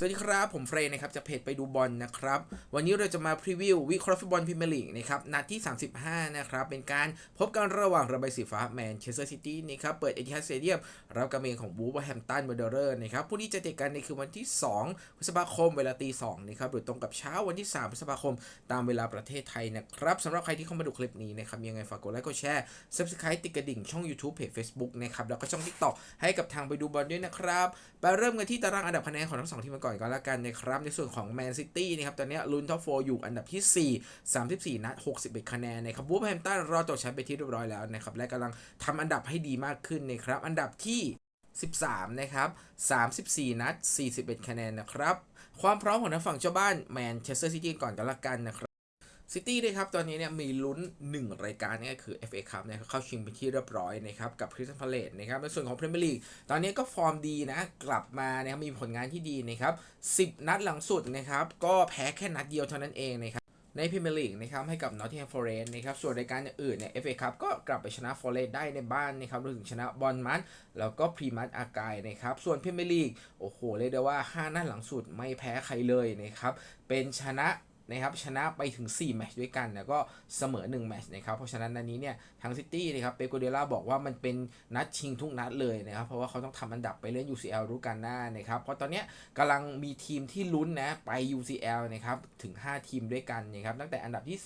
สวัสดีครับ ผมเฟรนนะครับจากเพจไปดูบอลนะครับ วันนี้เราจะมาพรีวิววิเคราะห์ฟุตบอลพรีเมียร์ลีกนะครับ นัดที่ 35 นะครับ เป็นการพบกันระหว่างระบายสีฟ้าแมนเชสเตอร์ซิตี้นะครับ เปิดเอทิฮัดสเตเดียมรับการเมืองของบูฟแฮมตันเบอร์เดอร์นะครับผู้ที่จะเตะกันในคือวันที่ 2 พฤษภาคมเวลาตี2นะครับหรือตรงกับเช้าวันที่ 3 พฤษภาคม ตามเวลาประเทศไทยนะครับสำหรับใครที่เข้ามาดูคลิปนี้นะครับยังไงฝากกดไลค์กดแชร์ Subscribe ติดกระดิ่งช่อง YouTube เพจ Facebook นะครับแล้วก็ช่อง TikTok ให้กับทางไปดูบอลด้วยนะครับไปเริ่มกันที่ตารางอันดับคะแนนของทั้งสองทีมกันก่อนก็แล้วกันนะครับ ในส่วนของแมนซิตี้นะครับตอนนี้ลุ้นท็อปโฟอยู่อันดับที่ 4 34 นัด 61 คะแนนนะครับบูฟแฮมตันรอจบแชมป์ไปที่เรียบร้อยแล้วนะครับและกำลังทำอันดับให้ดีมากขึ้นนะครับอันดับที่ 13 นะครับ 34 นัด 41 คะแนนนะครับ ความพร้อมของทางฝั่งเจ้าบ้านแมนเชสเตอร์ซิตี้ก่อนกันละกันนะครับ ซิตี้นะครับตอนนี้เนี่ยมีลุ้น 1 รายการนี่ก็คือ FA Cup นะครับเข้าชิงไปที่เรียบร้อยนะครับกับคริสตันพาเลตนะครับในส่วนของพรีเมียร์ลีกตอนนี้ก็ฟอร์มดีนะกลับมานะครับมีผลงานที่ดีนะครับ10 นัดหลังสุดนะครับก็แพ้แค่นัดเดียวเท่านั้นเองนะครับในพรีเมียร์ลีกนะครับให้กับ Nottingham Forest นะครับส่วนรายการอื่นเนี่ย FA Cup ก็กลับไปชนะ Forest ได้ในบ้านนะครับรวมถึงชนะบอลมัสแล้วก็พรีมัสอากายนะครับส่วนพรีเมียร์ลีกโอ้โหเรียกได้ว่า 5นัดหลังสุดไม่แพ้ใครเลยนะครับเป็นชนะ นะครับชนะไปถึง 4 แมตช์ด้วยกัน แล้วก็เสมอ 1 แมตช์นะครับ เพราะฉะนั้นนันนี้เนี่ยทางซิตี้นะครับเปโกเดล่าบอกว่ามันเป็นนัดชิงทุกนัดเลยนะครับ เพราะว่าเขาต้องทำอันดับไปเล่น UCL รู้กันหน้านะครับ เพราะตอนนี้ยกำลังมีทีมที่ลุ้นนะไป UCL นะครับถึง 5 ทีมด้วยกันนะครับตั้งแต่อันดับที่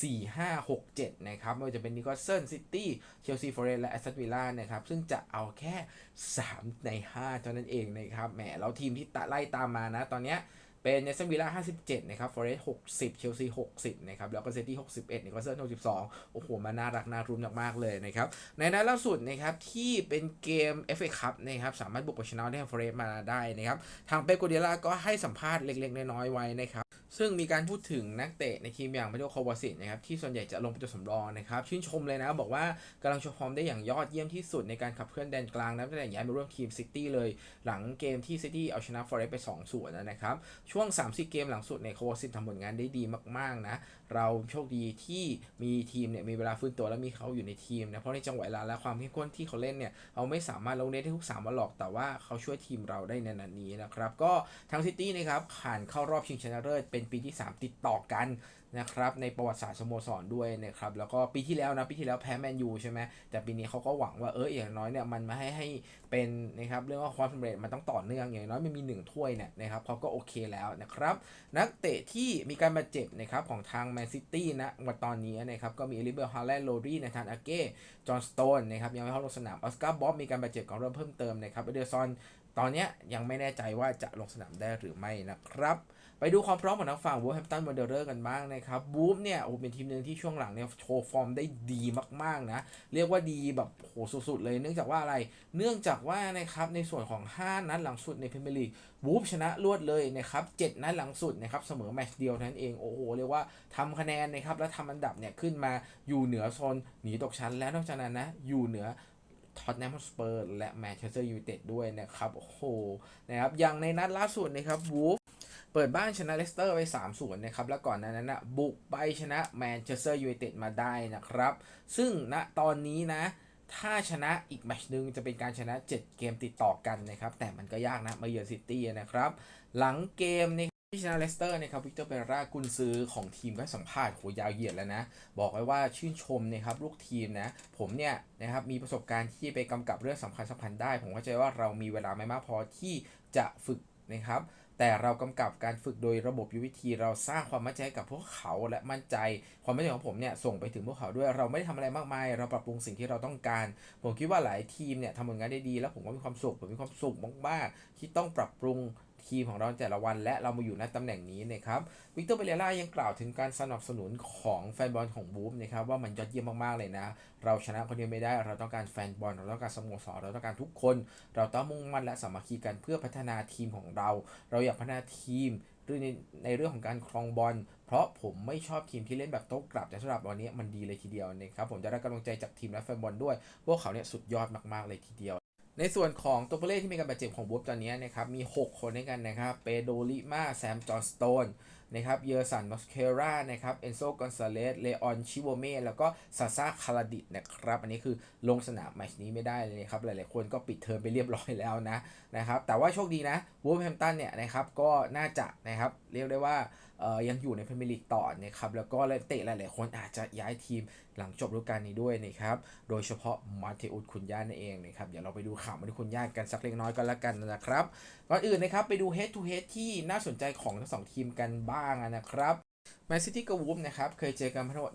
3 4 5 6 7 นะครับไม่ว่าจะเป็นนิโคลเซนซิตี้เชลซีฟอร์เรสและแอสตันวิลล่านะครับซึ่งจะเอาแค่ 3 ใน 5 เท่านั้นเองนะครับแหมแล้วทีมที่ตะไล่ตามมานะตอนเนี้ย เป็นเนสตันวิลล่า57 นะครับฟอเรสต์60 เชลซี 60 นะครับ แล้วก็เซตี้ 61นิโคลเซน62 โอ้โห มาน่ารักน่ารุ้นมาก ๆ เลยนะครับ ในนัดล่าสุดนะครับ ที่เป็นเกม FA Cup นะครับ สามารถบุกไปชนะได้ฟอเรสต์มาได้นะครับ ทางเปโกเดียล่าก็ให้สัมภาษณ์เล็ก ๆ น้อย ๆ ไว้นะครับ ซึ่งมีการพูดถึงนักเตะในทีมอย่างมาโดโควาสิตนะครับที่ส่วนใหญ่จะลงเป็นตัวสำรองนะครับชื่นชมเลยนะบอกว่ากำลังโชว์ฟอร์มได้อย่างยอดเยี่ยมที่สุดในการขับเคลื่อนแดนกลางนับตั้งแต่ย้ายมาร่วมทีมซิตี้เลย หลังเกมที่ซิตี้เอาชนะฟอเรสต์ไป2ส่วนนะครับช่วง3-4เกมหลังสุดเนี่ยโควาสิตทำผลงานได้ดีมากๆนะเราโชคดีที่มีทีมเนี่ยมีเวลาฟื้นตัวและมีเขาอยู่ในทีมนะเพราะในจังหวะเวลาและความเข้มข้นที่เขาเล่นเนี่ยเราไม่สามารถลงเล่นได้ทุก3วันหรอกแต่ว่าเขาช่วยทีมเราได้ในนัดนี้นะครับก็ทางซิตี้นะครับผ่านเข้ารอบชิงชนะเลิศเป็นปีที่ 3 ติดต่อกันนะครับในประวัติศาสตร์สโมสรด้วยนะครับแล้วก็ปีที่แล้วนะปีที่แล้วแพ้แมนยูใช่ไหมแต่ปีนี้เขาก็หวังว่าเอออย่างน้อยเนี่ยมันมาให้ให้เป็นนะครับเรื่องว่าความสำเร็จมันต้องต่อเนื่องอย่างน้อยมันมี 1 ถ้วยเนี่ยนะครับเขาก็โอเคแล้วนะครับ นักเตะที่มีการบาดเจ็บนะครับของทางแมนซิตี้นะวันตอนนี้นะครับก็มีเอลิเบอร์ฮาร์แลนด์โรดี้นาธานอาเก้จอห์นสโตนนะครับยังไม่เข้าลงสนามออสการ์บ๊อบมีการบาดเจ็บของเริ่มเพิ่มเติมนะครับเอเดอร์ซอน ตอนนี้ยังไม่แน่ใจว่าจะลงสนามได้หรือไม่นะครับ ไปดูความพร้อมของทางฝั่งวูฟแฮมตันวันเดอร์กันบ้างนะครับวูฟเนี่ยโอ้เป็นทีมหนึ่งที่ช่วงหลังเนี่ยโชว์ฟอร์มได้ดีมากๆนะ เรียกว่าดีแบบโหสุดๆเลย เนื่องจากว่าอะไร เนื่องจากว่านะครับในส่วนของ 5 นัดหลังสุดในพรีเมียร์ลีกวูฟชนะรวดเลยนะครับ7นัดหลังสุดนะครับเสมอแมตช์เดียวนั้นเองโอ้โหเรียกว่าทำคะแนนนะครับแล้วทำอันดับเนี่ยขึ้นมาอยู่เหนือโซนหนีตกชั้น แล้วนอกจากนั้นนะอยู่เหนือ ท็อตแนมสเปอร์และแมนเชสเตอร์ยูไนเต็ดด้วยนะครับโอ้โหนะครับอย่างในนัดล่าสุดนะครับวูฟเปิดบ้านชนะเลสเตอร์ไป3 0นะครับ แล้วก่อนนั้นนะบุกไปชนะแมนเชสเตอร์ยูไนเต็ดมาได้นะครับ ซึ่งณตอนนี้นะ ถ้าชนะอีกแมตช์หนึ่งจะเป็นการชนะ 7 เกมติดต่อกันนะครับ แต่มันก็ยากนะ มาเยือนซิตี้นะครับ หลังเกมนี่ ที่ชนะเลสเตอร์นะครับวิกเตอร์เปรากุนซือของทีมก็สัมภาษณ์โหยาวเหยียดแล้วนะ บอกไว้ว่าชื่นชมนะครับลูกทีมนะ ผมเนี่ยนะครับมีประสบการณ์ที่ไปกำกับเรื่องสำคัญสำคัญได้ ผมเข้าใจว่าเรามีเวลาไม่มากพอที่จะฝึกนะครับแต่เรากำกับการฝึกโดยระบบยุวิธี เราสร้างความมั่นใจให้กับพวกเขาและมั่นใจ ความมั่นใจของผมเนี่ยส่งไปถึงพวกเขาด้วย เราไม่ได้ทำอะไรมากมาย เราปรับปรุงสิ่งที่เราต้องการ ผมคิดว่าหลายทีมเนี่ยทำผลงานได้ดี แล้วผมก็มีความสุขผมมีความสุขมากๆที่ต้องปรับปรุง ทีมของเราแต่ละวัน และเรามาอยู่ในตำแหน่งนี้นะครับวิกเตอร์เปเรล่ายังกล่าวถึงการสนับสนุนของแฟนบอลของบูฟนะครับว่ามันยอดเยี่ยมมากๆเลยนะ เราชนะคนเดียวไม่ได้ เราต้องการแฟนบอลเราต้องการสโมสรเราต้องการทุกคน เราต้องมุ่งมั่นและสามัคคีกันเพื่อพัฒนาทีมของเรา เราอยากพัฒนาทีมด้วยในในเรื่องของการครองบอล เพราะผมไม่ชอบทีมที่เล่นแบบโต้กลับแต่สำหรับวันนี้มันดีเลยทีเดียวนะครับ ผมจะได้กำลังใจจากทีมและแฟนบอลด้วย พวกเขาเนี่ยสุดยอดมากๆเลยทีเดียว ในส่วนของตัวผู้เล่นที่มีการบาดเจ็บของบูฟตอนนี้นะครับมี 6 คนด้วยกันนะครับ เปโดลิมาแซมจอห์นสโตน นะครับเยอร์สันมอสเครานะครับเอนโซกอนซาเลสเลออนชิโวเมแล้วก็ซาซาคาราดิดนะครับ อันนี้คือลงสนามแมชนี้ไม่ได้เลยนะครับ หลายๆคนก็ปิดเทอมไปเรียบร้อยแล้วนะนะครับ แต่ว่าโชคดีนะวูฟแฮมตันเนี่ยนะครับก็น่าจะนะครับเรียกได้ว่าเอ่อยังอยู่ในพรีเมียร์ลีกต่อนะครับแล้วก็เตะหลาย ๆ คนอาจจะย้ายทีมหลังจบฤดูกาลนี้ด้วยนะครับ โดยเฉพาะมาเทอุสคุนย่านั่นเองนะครับ เดี๋ยวเราไปดูข่าวมาที่คุณย่ากันสักเล็กน้อยก็แล้วกันนะครับก่อนอื่นนะครับไปดู head to head ที่น่าสนใจของทั้งสองทีมกันบ้างางนะครับ แมนซิตี้กับวูฟนะครับ เคยเจอกันทั้งหมด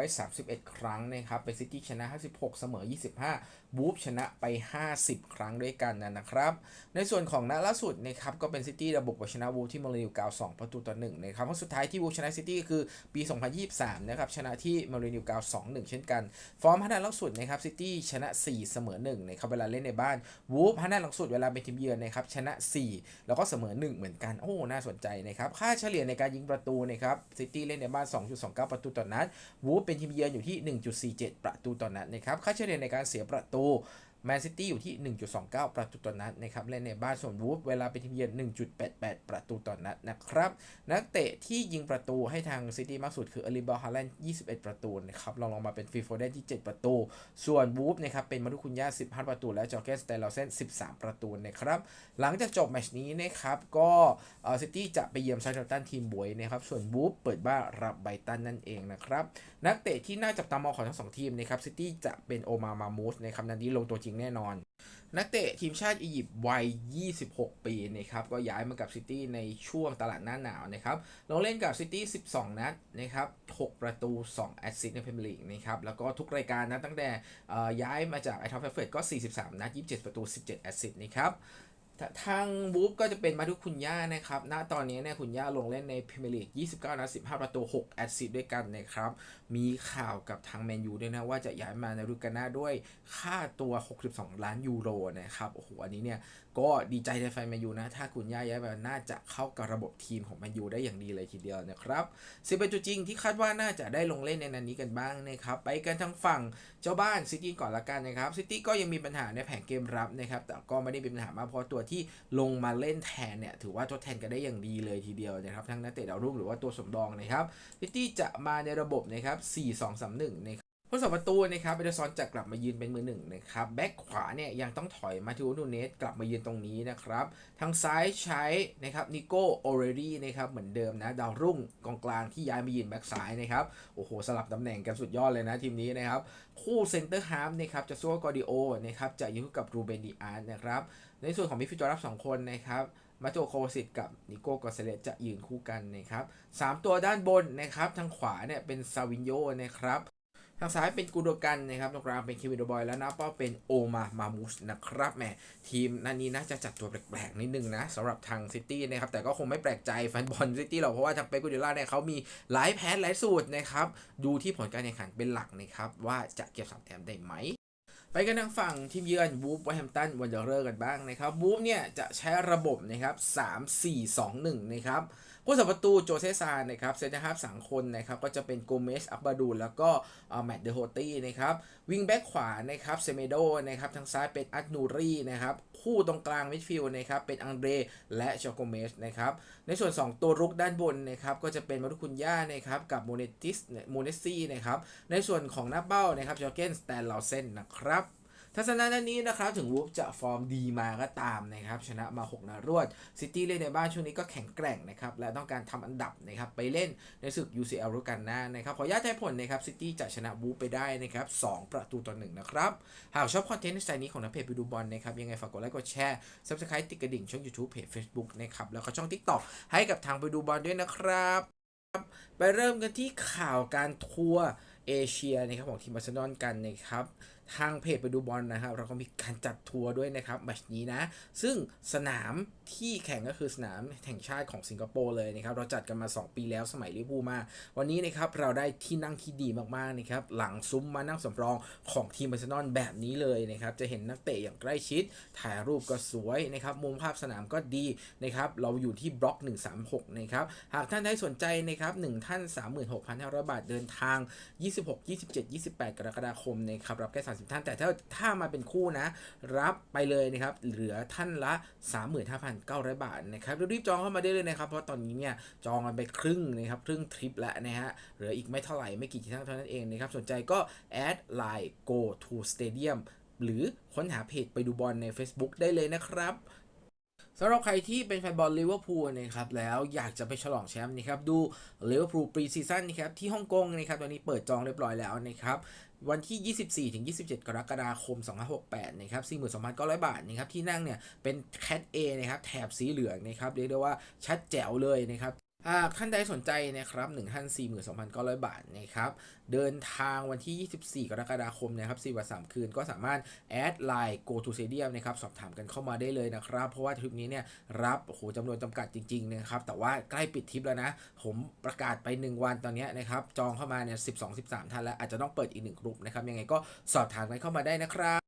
131 ครั้งนะครับเป็นซิตี้ชนะ 56 เสมอ 25 วูฟชนะไป 50 ครั้งด้วยกันนะครับ ในส่วนของนัดล่าสุดนะครับ ก็เป็นซิตี้ระบบไปชนะวูฟที่มารินิวกาว 2 ประตูต่อ 1 นะครับเพราะสุดท้ายที่วูฟชนะซิตี้คือปี 2023 นะครับ ชนะที่มารินิวกาว 2-1 เช่นกัน ฟอร์มพัฒนาล่าสุดนะครับ ซิตี้ชนะ 4 เสมอ 1 นะครับ เวลาเล่นในบ้าน วูฟพัฒนาล่าสุดเวลาเป็นทีมเยือนนะครับ ชนะ 4 แล้วก็เสมอ 1 เหมือนกัน โอ้ น่าสนใจนะครับ ค่าเฉลี่ยในการยิงประตูนะครับซิตี้เล่นในบ้าน 2.29 ประตูต่อนัด วูฟเป็นทีมเยือนอยู่ที่ 1.47 ประตูต่อนัดนะครับ ค่าเฉลี่ยในการเสียประตู แมนซิตี้อยู่ที่ 1.29 ประตูต่อนัดนะครับเล่นในบ้านส่วนวูฟเวลาเป็นทีมเยือน 1.88 ประตูต่อนัดนะครับ นักเตะที่ยิงประตูให้ทางซิตี้มากสุดคืออลิบาฮาแลนด์21 ประตูนะครับลองลงมาเป็นฟีโฟเดนที่ 7 ประตู ส่วนวูฟนะครับเป็นมารุคุนยา15 ประตู และจอร์เกสเตลเลเซน13 ประตูนะครับหลังจากจบแมชนี้นะครับก็ซิตี้จะไปเยือนไซต์ตันทีมบวยนะครับส่วนวูฟเปิดบ้านรับไบตันนั่นเองนะครับนักเตะที่น่าจับตามองของทั้งสองทีมนะครับซิตี้จะเป็นโอมามามูสนะครับนัดนี้ลงตัวจริงแน่นอน นักเตะทีมชาติอียิปต์วัย 26 ปีนะครับก็ย้ายมากับซิตี้ในช่วงตลาดหน้าหนาวนะครับลงเล่นกับซิตี้ 12 นัดนะครับ6ประตู 2 แอสซิสต์ในพรีเมียร์ลีกนะครับแล้วก็ทุกรายการนะตั้งแต่ย้ายมาจากไอทอฟเฟเฟตก็ 43 นัด 27 ประตู 17 แอสซิสต์นะครับ ทางบูฟก็จะเป็นมาทุกคุณย่านะครับ ณ ตอนนี้เนี่ยคุณย่าลงเล่นในพรีเมียร์ลีก 29 นัด 15 ประตู 6 แอสซิสต์ด้วยกันนะครับ มีข่าวกับทางแมนยูด้วยนะ ว่าจะย้ายมาในฤดูกาลหน้าด้วยค่าตัว 62 ล้านยูโรนะครับ โอ้โห อันนี้เนี่ย ก็ดีใจในแฟนแมนยูนะ ถ้าคุณย่าย้ายมาน่าจะเข้ากับระบบทีมของแมนยูได้อย่างดีเลยทีเดียวนะครับสิเป็นจริงที่คาดว่าน่าจะได้ลงเล่นในนันนี้กันบ้างนะครับไปกันทางฝั่งเจ้าบ้านซิตี้ก่อนละกันนะครับซิตี้ก็ยังมีปัญหาในแผงเกมรับนะครับแต่ก็ไม่ได้มีปัญหามากเพราะตัวที่ลงมาเล่นแทนเนี่ยถือว่าทดแทนกันได้อย่างดีเลยทีเดียวนะครับทั้งนักเตะดาวรุ่งหรือว่าตัวสมรองนะครับซิตี้จะมาในระบบนะครับ4-2-3-1นะครับ ผู้สัประตูนะครับเบเดซอนจะกลับมายืนเป็นมือหนึ่งนะครับแบ็กขวาเนี่ยยังต้องถอยมาทิโอนูเนสกลับมายืนตรงนี้นะครับ ทางซ้ายใช้นะครับนิโก้โอเรดี้นะครับเหมือนเดิมนะดาวรุ่งกองกลางที่ย้ายมายืนแบ็กซ้ายนะครับโอ้โหสลับตำแหน่งกันสุดยอดเลยนะทีมนี้นะครับ คู่เซนเตอร์ฮาร์ฟนะครับจะซัวกอดิโอนะครับจะยืนคู่กับรูเบนดิอาร์นะครับในส่วนของมิดฟิลด์ตัวรับ 2 คนนะครับมาโจโคสิตกับนิโก้กอเซเลสจะยืนคู่กันนะครับสามตัวด้านบนนะครับทางขวาเนี่ยเป็นซาวินโยนะครับ ทางซ้ายเป็นกูโดกันนะครับตรงกลางเป็นคิวิโดบอยแล้วน้าเป้าเป็นโอมามามูสนะครับแหมทีมนันนี้น่าจะจัดตัวแปลกๆนิดนึงนะสำหรับทางซิตี้นะครับแต่ก็คงไม่แปลกใจแฟนบอลซิตี้หรอกเพราะว่าทางเป๊กกูดิล่าเนี่ยเขามีหลายแผนหลายสูตรนะครับดูที่ผลการแข่งขันเป็นหลักนะครับว่าจะเก็บสามแต้มได้ไหมไปกันทางฝั่งทีมเยือนวูฟไวแฮมตันวันเดอร์เรอร์กันบ้างนะครับวูฟเนี่ยจะใช้ระบบนะครับ3 4 2 1นะครับ ผู้สับประตูโจเซซานนะครับเซนเตอร์ฮาฟสามคนนะครับก็จะเป็นโกเมสอับบาดูแล้วก็แมตเดโฮตี้นะครับวิงแบ็กขวานะครับเซเมโดนะครับทางซ้ายเป็นอัตนูรีนะครับคู่ตรงกลางมิดฟิลด์นะครับเป็นอังเดรและชอโกเมสนะครับในส่วน 2 ตัวรุกด้านบนนะครับก็จะเป็นมารุคุนย่านะครับกับโมเนติสโมเนซี่นะครับในส่วนของหน้าเป้านะครับจอเกนสแตนลาเซนนะครับ ทัศนะด้านนี้นะครับถึงวูฟจะฟอร์มดีมาก็ตามนะครับชนะมา 6นัดรวดซิตี้เล่นในบ้านช่วงนี้ก็แข็งแกร่งนะครับและต้องการทำอันดับนะครับไปเล่นในศึก UCL รู้กันหน้านะครับขออนุญาตทายผลนะครับซิตี้จะชนะวูฟไปได้นะครับ2ประตูต่อหนึ่งนะครับหากชอบคอนเทนต์ในสไตล์นี้ของนักเพจไปดูบอลนะครับยังไงฝากกดไลค์กดแชร์ Subscribe ติดกระดิ่งช่อง YouTube เพจ Facebook นะครับแล้วก็ช่อง TikTok ให้กับทางไปดูบอลด้วยนะครับไปเริ่มกันที่ข่าวการทัวร์เอเชียนะครับของทีมบาร์เซโลนากันนะครับ ทางเพจไปดูบอลนะครับ เราก็มีการจัดทัวร์ด้วยนะครับแมชนี้นะ ซึ่งสนามที่แข่งก็คือสนามแห่งชาติของสิงคโปร์เลยนะครับ เราจัดกันมา 2 ปีแล้วสมัยลิเวอร์พูลมา วันนี้นะครับเราได้ที่นั่งที่ดีมากๆนะครับ หลังซุ้มมานั่งสำรองของทีมบาร์เซโลนแบบนี้เลยนะครับ จะเห็นนักเตะอย่างใกล้ชิด ถ่ายรูปก็สวยนะครับ มุมภาพสนามก็ดีนะครับ เราอยู่ที่บล็อก 136 นะครับ หากท่านได้สนใจนะครับ1ท่าน 36,500 บาทเดินทาง 26 27 28 กรกฎาคมนะครับ รับแค่30 ท่าน แต่ถ้าถ้ามาเป็นคู่นะ รับไปเลยนะครับ เหลือท่านละ 35,900 บาทนะครับรีบจองเข้ามาได้เลยนะครับ เพราะตอนนี้เนี่ยจองกันไปครึ่งนะครับครึ่งทริปแล้วนะฮะเหลืออีกไม่เท่าไหร่ไม่กี่ที่นั่งเท่านั้นเองนะครับสนใจก็แอดไลน์ go to stadium หรือค้นหาเพจไปดูบอลใน Facebook ได้เลยนะครับสำหรับใครที่เป็นแฟนบอลลิเวอร์พูลนะครับแล้วอยากจะไปฉลองแชมป์นะครับดูลิเวอร์พูลปรีซีซั่นนะครับที่ฮ่องกงนะครับตอนนี้เปิดจองเรียบร้อยแล้วนะครับ วันที่ 24ถึง27 กรกฎาคม 2568 นะครับ 42,900 บาทนะครับ ที่นั่งเนี่ยเป็นแคท A นะครับ แถบสีเหลืองนะครับ เรียกได้ว่าชัดแจ๋วเลยนะครับ หากท่านใดสนใจนะครับ1ท่าน42,900 บาทนะครับ เดินทางวันที่ 24 กรกฎาคมนะครับ4วัน3คืนก็สามารถแอดไลน์ go to stadium นะครับสอบถามกันเข้ามาได้เลยนะครับ เพราะว่าทริปนี้เนี่ยรับโอ้โหจำนวนจำกัดจริงๆนะครับ แต่ว่าใกล้ปิดทริปแล้วนะ ผมประกาศไป 1 วันตอนนี้นะครับ จองเข้ามาเนี่ย 12 13ท่านแล้วอาจจะต้องเปิดอีกหนึ่งกลุ่มนะครับ ยังไงก็สอบถามกันเข้ามาได้นะครับ